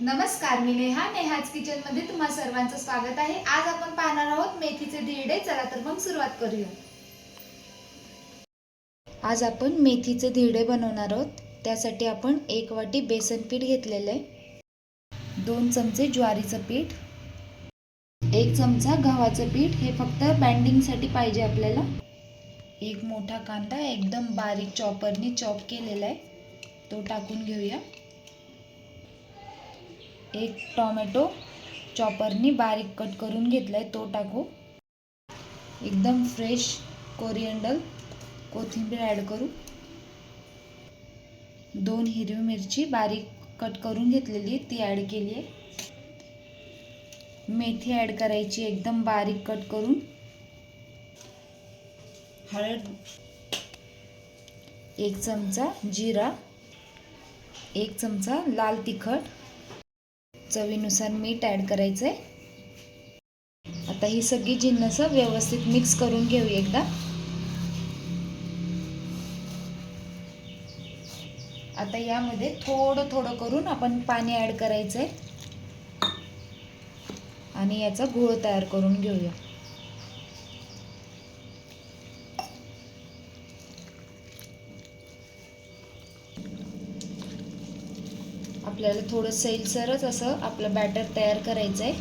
नमस्कार मी नेहा. नेहाज किचनमध्ये तुम्हा सर्वांचं स्वागत आहे. आज आपण पाहणार आहोत मेथीचे धिरडे चला तर मग सुरुवात करूया. आज आपण मेथीचे धिरडे बनवणार आहोत. त्यासाठी आपण एक वाटी बेसन पीठ घेतलेलं आहे. दोन चमचे ज्वारीचं पीठ. एक चमचा गव्हाचं पीठ. हे फक्त बँडिंगसाठी पाहिजे आपल्याला. एक मोठा कांदा एकदम बारीक चॉपरनी चॉप केलेला आहे. तो टाकून घेऊया. एक टॉमॅटो चॉपरनी बारीक कट करून घेतलाय तो टाकू. एकदम फ्रेश कोरिअंडल कोथिंबीर ॲड करू. दोन हिरवी मिरची बारीक कट करून घेतलेली ती ॲड केली आहे. मेथी ॲड करायची एकदम बारीक कट करून. हळद एक चमचा जिरा एक चमचा लाल तिखट. चवीनुसार मीठ ॲड करायचं आहे आता ही सगळी जिन्नस व्यवस्थित मिक्स करून घेऊ एकदा. आता यामध्ये थोडं थोडं करून आपण पाणी ॲड करायचं आहे आणि याचा घोळ तयार करून घेऊया. आपल्याला थोडं सैलसरच असं आपलं बॅटर तयार करायचं आहे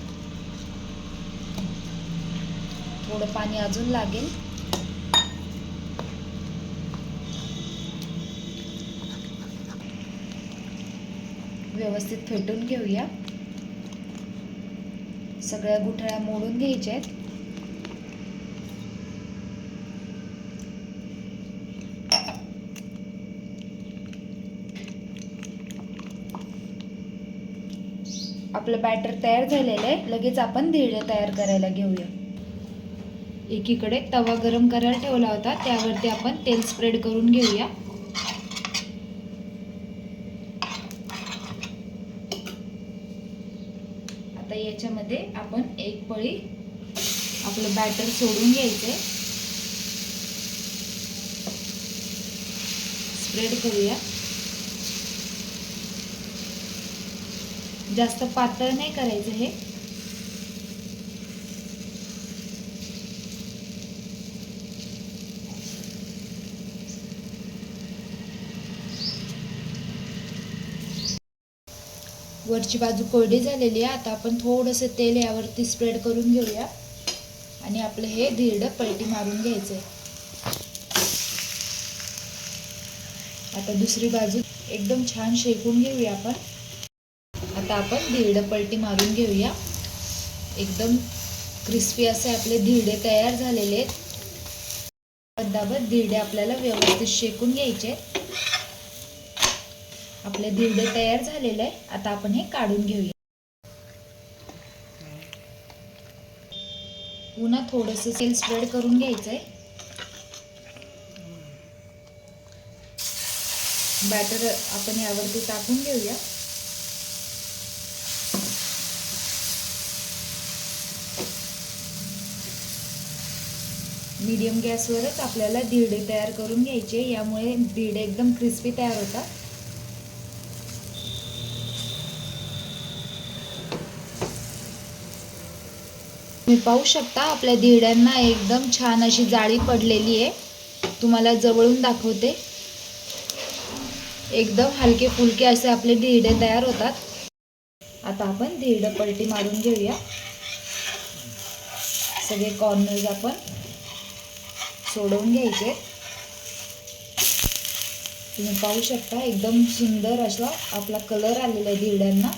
थोडं पाणी अजून लागेल. व्यवस्थित फेटून घेऊया. सगळ्या गुठळ्या मोडून घ्यायच्या आहेत आपलं बॅटर तयार झालेलं आहे. लगेच आपण धिरडे तयार करायला घेऊया. एकीकडे तवा गरम करायला ठेवला होता. त्यावरती आपण तेल स्प्रेड करून घेऊया. आता याच्यामध्ये आपण एक पळी आपलं बॅटर सोडून घ्यायचंय. स्प्रेड करूया. जास्त पातळ नाही करायचं हे. वरची बाजू कोरडी झालेली आहे. आता आपण थोडंसं तेल यावरती स्प्रेड करून घेऊया. आणि आपलं हे धिरडं पलटी मारून घ्यायचं आहे आता दुसरी बाजू एकदम छान शेकून घेऊया आपण. आता आपण धिरडं पलटी मारून घेऊया. एकदम क्रिस्पी असे आपले धिरडे तयार झालेले आहेत. बदाबत धिरडे आपल्याला व्यवस्थित शेकून घ्यायचे आपले धिरडे तयार झालेले आहे आता आपण हे काढून घेऊया. पुन्हा थोडंसं तेल स्प्रेड करून घ्यायचं आहे. बॅटर आपण यावरती टाकून घेऊया. मीडियम गॅसवरच आपल्याला धिरडे तयार करून घ्यायचे. यामुळे धिरडे एकदम क्रिस्पी तयार होतात. तुम्ही पाहू शकता आपल्या धिरड्यांना एकदम छान अशी जाळी पडलेली आहे. तुम्हाला जवळून दाखवते. एकदम हलके फुलके असे आपले धिरडे तयार होतात. आता आपण धिरडं पलटी मारून घेऊया. सगळे कॉर्नर्स आपण सोडवून घ्यायचे. तुम्ही पाहू शकता एकदम सुंदर असा आपला कलर आलेला आहे दिरड्यांना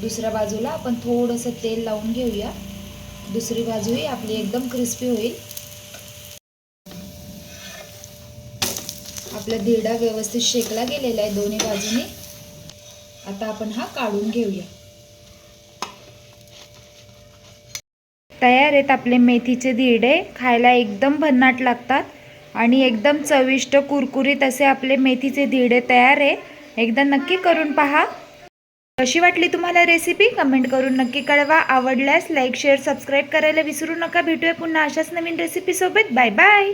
दुसऱ्या बाजूला आपण थोडंसं तेल लावून घेऊया. दुसरी बाजूही आपली एकदम क्रिस्पी होईल. आपला धिरडा व्यवस्थित शेकला गेलेला आहे दोन्ही बाजूने. आता आपण हा काढून घेऊया. तयार आहेत आपले मेथीचे धिरडे खायला एकदम भन्नाट लागतात. आणि एकदम चविष्ट कुरकुरीत असे आपले मेथीचे धिरडे तयार आहे एकदा नक्की करून पहा. कशी वाटली तुम्हाला रेसिपी कमेंट करून नक्की कळवा. आवडल्यास लाईक शेअर सबस्क्राईब करायला विसरू नका. भेटूया पुन्हा अशाच नवीन रेसिपीसोबत बाय बाय